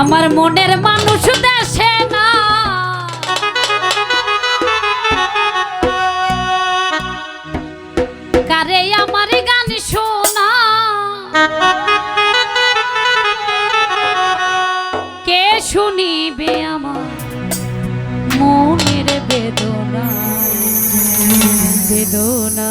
আমার মনের মানুষ দেশে না। কারে আমার গান শোনা? কে শুনিবে আমার মনের বেদনা? বেদনা।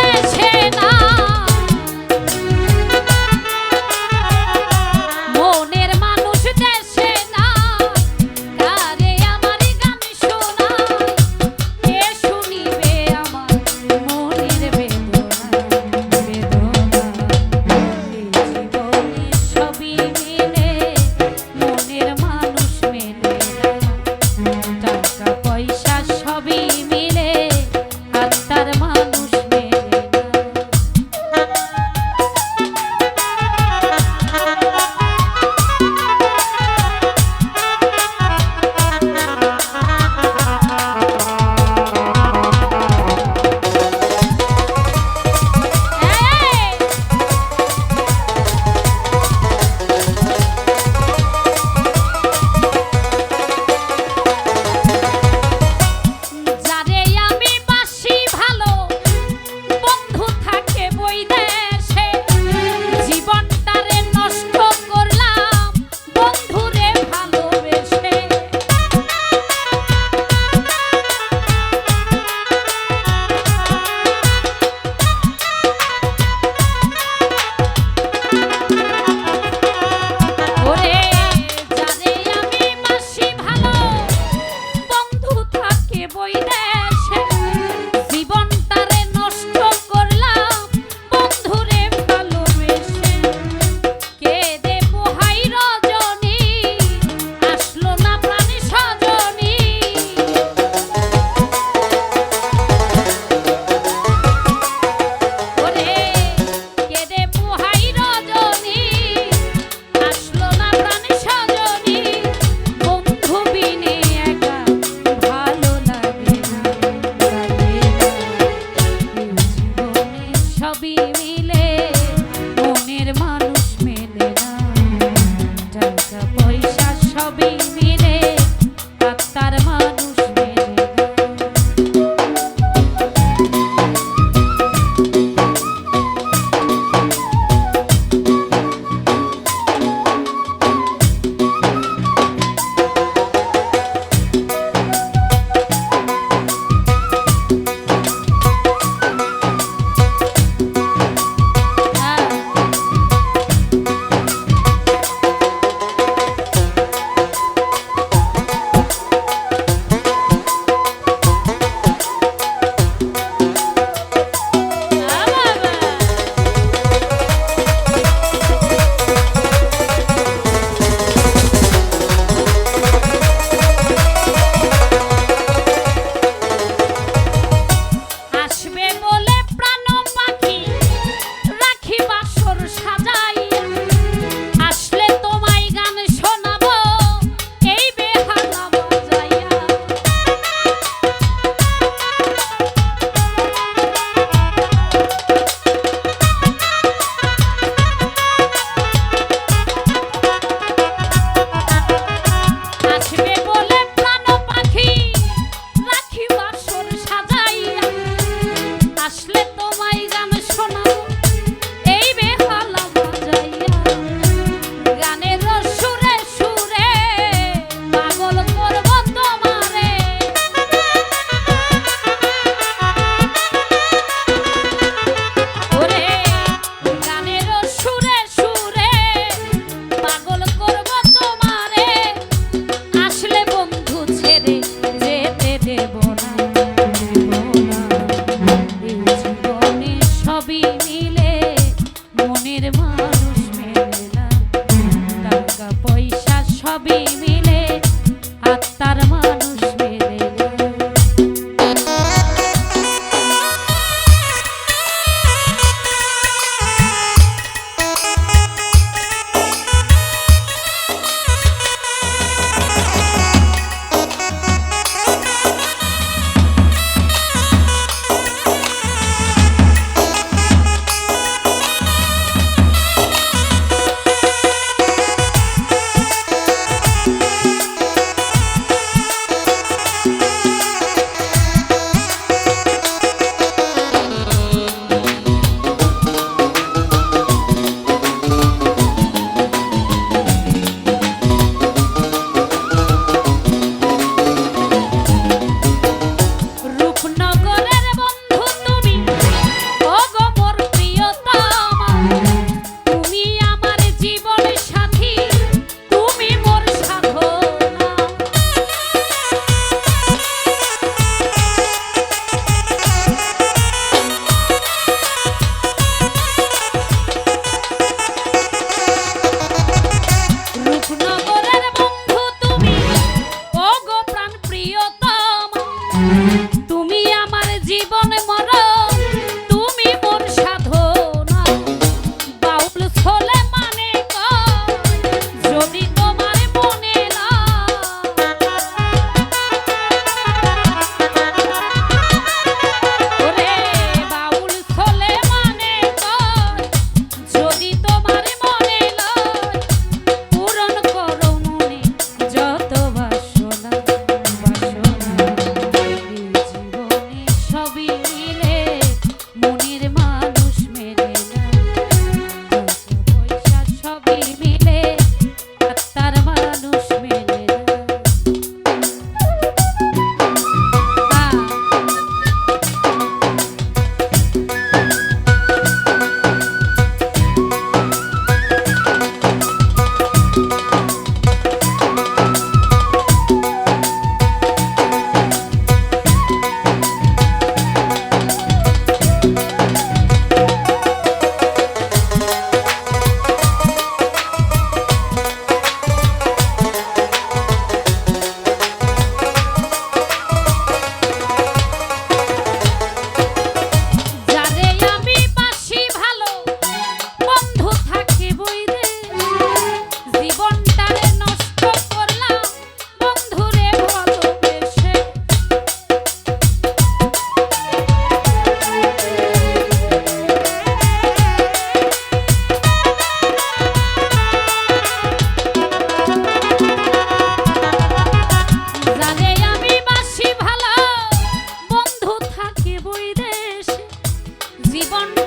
keep on.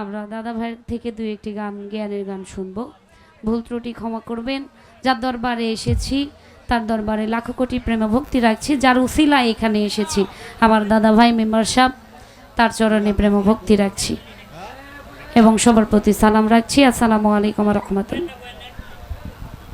আমরা দাদা ভাইয়ের থেকে দু একটি গান, জ্ঞানের গান শুনব। ভুল ত্রুটি ক্ষমা করবেন। যার দরবারে এসেছি, তার দরবারে লাখো কোটি প্রেমা ভক্তি রাখছি, যার উসিলা এখানে এসেছি। আমার দাদা ভাই মেম্বার সাহেব, তার চরণে প্রেম ভক্তি রাখছি। এবং সবার প্রতি সালাম রাখছি। আসসালামু আলাইকুম রহমতুল্লাহ।